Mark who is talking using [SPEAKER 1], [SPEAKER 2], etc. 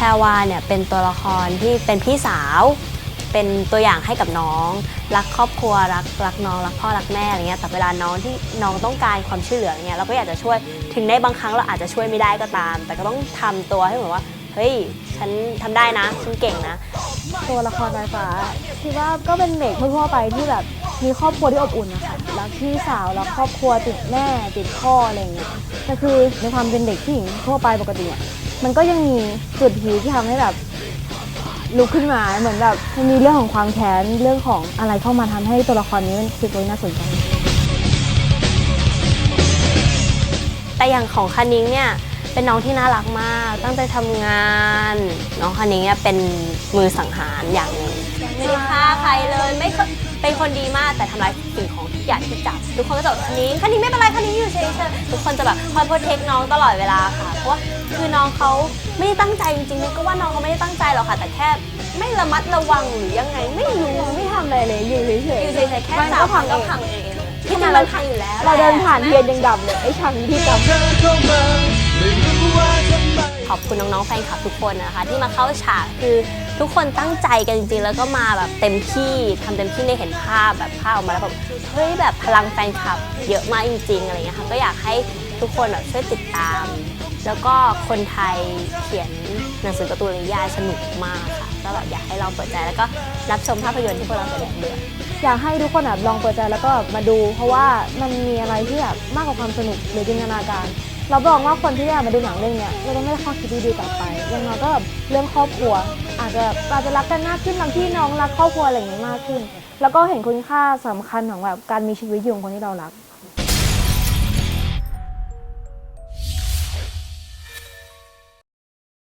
[SPEAKER 1] แพรวาเนี่ยเป็นตัวละครที่เป็นพี่สาว เป็นตัวอย่างให้กับน้อง รักครอบครัวรักรักน้องรักพ่อรักแม่อะไรเงี้ยแต่เวลาน้องที่น้องต้องการความช่วยเหลือเนี่ยเราก็อยากจะช่วยถึงในบางครั้งเราอาจจะช่วยไม่ได้ก็ตาม แต่ก็ต้องทำตัวให้เหมือนว่าเฮ้ยฉันทำได้นะฉันเก่งนะ
[SPEAKER 2] ตัวละครไฟฟ้าคิดว่าก็เป็นเด็กทั่วไปที่แบบมีครอบครัวที่อบอุ่นนะคะรักพี่สาวรักครอบครัวติดแม่ติดพ่ออะไรอย่างเงี้ยแต่คือในความเป็นเด็กผู้หญิงทั่วไปปกติอะ มันก็ยังมีจุดพีคที่ทำให้แบบลุกขึ้นมาเหมือนแบบมันมีเรื่องของความแค้นเรื่องของอะไรเข้ามาทำให้ตัวละครนี้มันคือตัวที่น่าสนใจ
[SPEAKER 1] แต่อย่างของคานิ้งเนี่ยเป็นน้องที่น่ารักมาก ตั้งใจทำงาน น้องคานิ้งเนี่ยเป็นมือสังหารอย่างหนึ่งไม่ได้ฆ่าใครเลยไม่เคยเป็นคนดีมากแต่ทำลายสิ่งของทุกอย่างที่จับทุกคนก็จะบอกคานิ้งคานิ้งไม่เป็นไรคานิ้งอยู่ เฉยๆทุกคนจะแบบคอยโปรเทคน้องตลอดเวลาค่ะ เพราะว่าคือน้องเขาไม่ได้ตั้งใจจริงๆนึกก็ว่าน้องเขาไม่ได้ตั้งใจหรอกค่ะ แต่แค่ไม่ระมัดระวังหรือยังไงไม่รู้
[SPEAKER 2] ไม่ทำอะไรเลยอยู่เฉย
[SPEAKER 1] อยู่เฉยๆแค่
[SPEAKER 2] มัน
[SPEAKER 1] จั
[SPEAKER 2] ก็
[SPEAKER 1] บ
[SPEAKER 2] พัง
[SPEAKER 1] ก็
[SPEAKER 2] เอง
[SPEAKER 1] พังเองที่จริงมันพังอยู่แล้ว
[SPEAKER 2] เราเดินผ่าน
[SPEAKER 1] แหละ
[SPEAKER 2] เทียนยังดับเลยไอ้ชังที่ดับ
[SPEAKER 1] ขอบคุณน้องๆแฟนคลับทุกคนนะคะ ที่มาเข้าฉากคือ ทุกคนตั้งใจกันจริงๆ แล้วก็มาแบบเต็มที่ทำเต็มที่ได้เห็นภาพแบบภาพออกมาแล้วแบบเฮ้ยแบบพลังแฟนคลับ เยอะมากจริงๆอะไรเงี้ยค่ะก็อยากให้ทุกคนแบบช่วยติดตาม แล้วก็คนไทยเขียนหนังสือการ์ตูนนิยายสนุกมากค่ะก็แบบอยากให้ลองเปิดใจแล้วก็รับชมภาพยนตร์ที่พวกเราแสดงด้วย
[SPEAKER 2] อยากให้ทุกคนแบบลองเปิดใจแล้วก็มาดู เพราะว่ามันมีอะไรที่แบบมากกว่าความสนุกหรือจินตนาการ เราบอกว่าคนที่ได้มาดูหนังเรื่องเนี้ยเราต้องได้ข้อคิดดีๆกลับไปอย่างน้อยก็แบบเรื่องครอบครัว อาจจะอาจจะรักกันมากขึ้นบางที่น้องรักครอบครัวอะไรอย่างนี้มากขึ้น แล้วก็เห็นคุณค่าสำคัญของแบบการมีชีวิตอยู่ของคนที่เรารัก